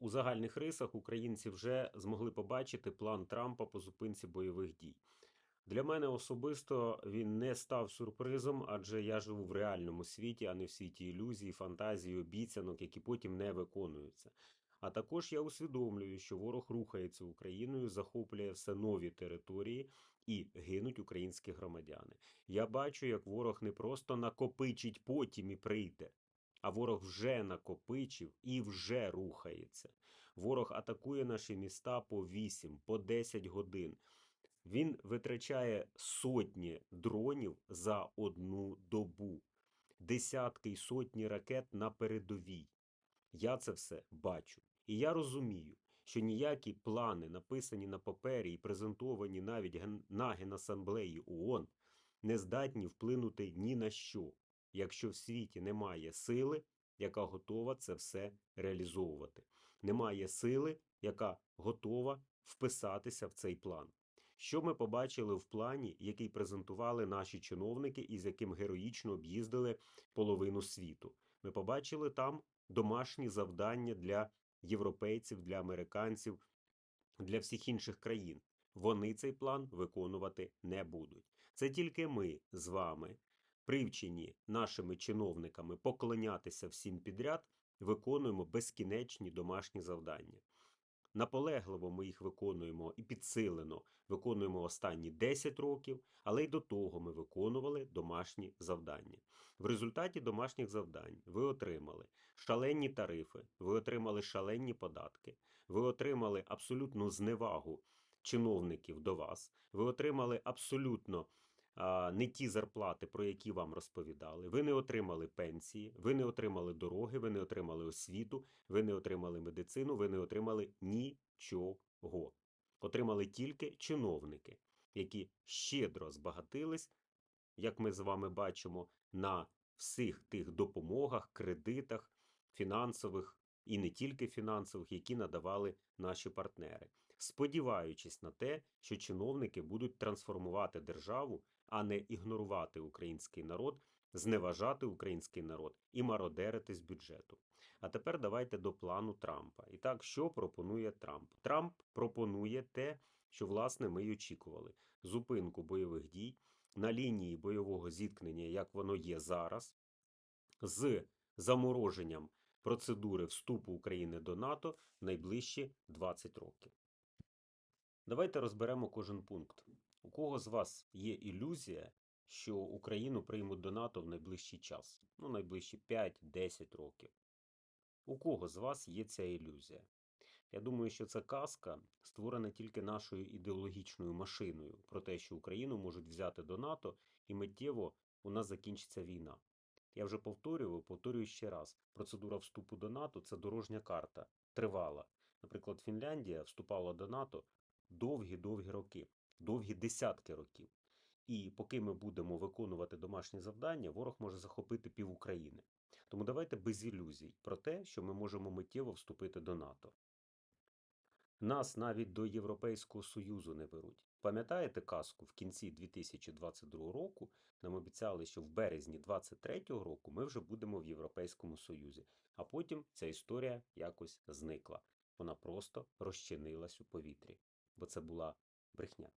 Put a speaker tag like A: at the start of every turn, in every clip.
A: У загальних рисах українці вже змогли побачити план Трампа по зупинці бойових дій. Для мене особисто він не став сюрпризом, адже я живу в реальному світі, а не в світі ілюзій, фантазій, обіцянок, які потім не виконуються. А також я усвідомлюю, що ворог рухається Україною, захоплює все нові території і гинуть українські громадяни. Я бачу, як ворог не просто накопичить потім і прийде, а ворог вже накопичив і вже рухається. Ворог атакує наші міста по 8, по 10 годин. Він витрачає сотні дронів за одну добу, десятки й сотні ракет на передовій. Я це все бачу. І я розумію, що ніякі плани, написані на папері і презентовані навіть на Генасамблеї ООН, не здатні вплинути ні на що, якщо в світі немає сили, яка готова це все реалізовувати. Немає сили, яка готова вписатися в цей план. Що ми побачили в плані, який презентували наші чиновники і з яким героїчно об'їздили половину світу? Ми побачили там домашні завдання для європейців, для американців, для всіх інших країн. Вони цей план виконувати не будуть. Це тільки ми з вами, привчені нашими чиновниками поклонятися всім підряд, виконуємо безкінечні домашні завдання. Наполегливо ми їх виконуємо і підсилено виконуємо останні 10 років, але й до того ми виконували домашні завдання. В результаті домашніх завдань ви отримали шалені тарифи, ви отримали шалені податки, ви отримали абсолютну зневагу чиновників до вас, ви отримали абсолютно не ті зарплати, про які вам розповідали. Ви не отримали пенсії, ви не отримали дороги, ви не отримали освіту, ви не отримали медицину, ви не отримали нічого. Отримали тільки чиновники, які щедро збагатились, як ми з вами бачимо, на всіх тих допомогах, кредитах, фінансових і не тільки фінансових, які надавали наші партнери, сподіваючись на те, що чиновники будуть трансформувати державу, а не ігнорувати український народ, зневажати український народ і мародерити з бюджету. А тепер давайте до плану Трампа. І так, що пропонує Трамп? Трамп пропонує те, що власне ми й очікували: зупинку бойових дій на лінії бойового зіткнення, як воно є зараз, з замороженням процедури вступу України до НАТО в найближчі 20 років. Давайте розберемо кожен пункт. У кого з вас є ілюзія, що Україну приймуть до НАТО в найближчий час, ну, найближчі 5-10 років? У кого з вас є ця ілюзія? Я думаю, що це казка створена тільки нашою ідеологічною машиною про те, що Україну можуть взяти до НАТО і миттєво у нас закінчиться війна. Я вже повторював, повторюю ще раз. Процедура вступу до НАТО це дорожня карта, тривала. Наприклад, Фінляндія вступала до НАТО довгі-довгі роки, довгі десятки років. І поки ми будемо виконувати домашні завдання, ворог може захопити пів України. Тому давайте без ілюзій про те, що ми можемо миттєво вступити до НАТО. Нас навіть до Європейського Союзу не беруть. Пам'ятаєте казку в кінці 2022 року? Нам обіцяли, що в березні 2023 року ми вже будемо в Європейському Союзі, а потім ця історія якось зникла. Вона просто розчинилась у повітрі, бо це була брехня.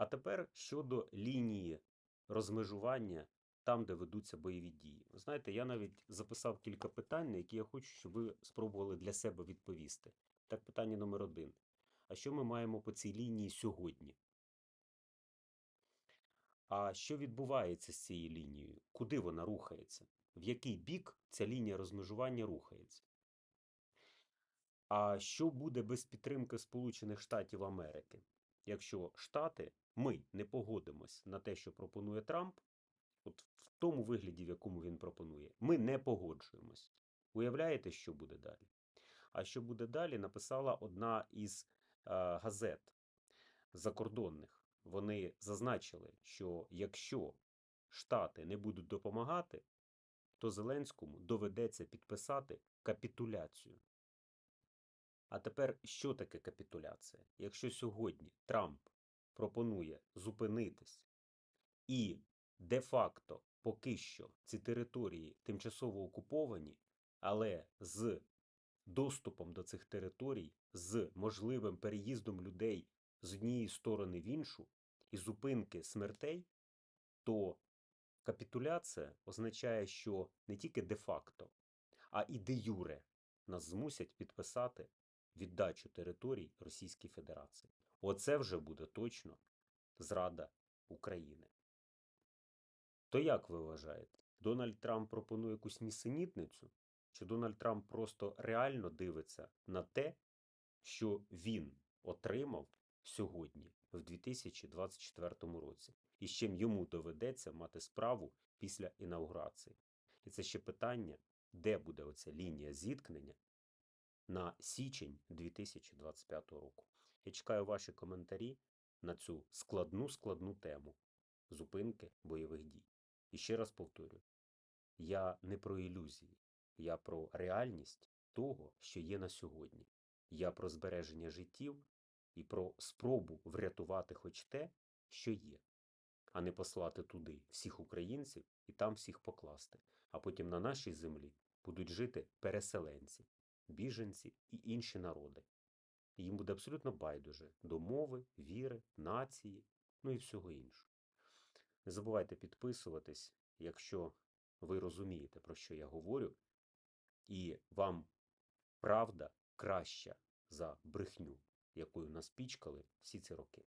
A: А тепер щодо лінії розмежування там, де ведуться бойові дії. Знаєте, я навіть записав кілька питань, на які я хочу, щоб ви спробували для себе відповісти. Так, питання номер один. А що ми маємо по цій лінії сьогодні? А що відбувається з цією лінією? Куди вона рухається? В який бік ця лінія розмежування рухається? А що буде без підтримки Сполучених Штатів Америки? Якщо Штати, ми не погодимось на те, що пропонує Трамп, от в тому вигляді, в якому він пропонує, ми не погоджуємось. Уявляєте, що буде далі? А що буде далі, написала одна із е, газет закордонних. Вони зазначили, що якщо Штати не будуть допомагати, то Зеленському доведеться підписати капітуляцію. А тепер що таке капітуляція? Якщо сьогодні Трамп пропонує зупинитись і де-факто поки що ці території тимчасово окуповані, але з доступом до цих територій, з можливим переїздом людей з однієї сторони в іншу і зупинки смертей, то капітуляція означає, що не тільки де-факто, а і де-юре нас змусять підписати віддачу територій Російській Федерації. Оце вже буде точно зрада України. То як ви вважаєте, Дональд Трамп пропонує якусь нісенітницю? Чи Дональд Трамп просто реально дивиться на те, що він отримав сьогодні, в 2024 році, і з чим йому доведеться мати справу після інаугурації? І це ще питання, де буде оця лінія зіткнення на січень 2025 року. Я чекаю ваші коментарі на цю складну складну тему зупинки бойових дій. І ще раз повторюю: я не про ілюзії, я про реальність того, що є на сьогодні. Я про збереження життів і про спробу врятувати хоч те, що є, а не послати туди всіх українців і там всіх покласти. А потім на нашій землі будуть жити переселенці, біженці і інші народи. І їм буде абсолютно байдуже до мови, віри, нації, ну і всього іншого. Не забувайте підписуватись, якщо ви розумієте, про що я говорю, і вам правда краща за брехню, якою нас пічкали всі ці роки.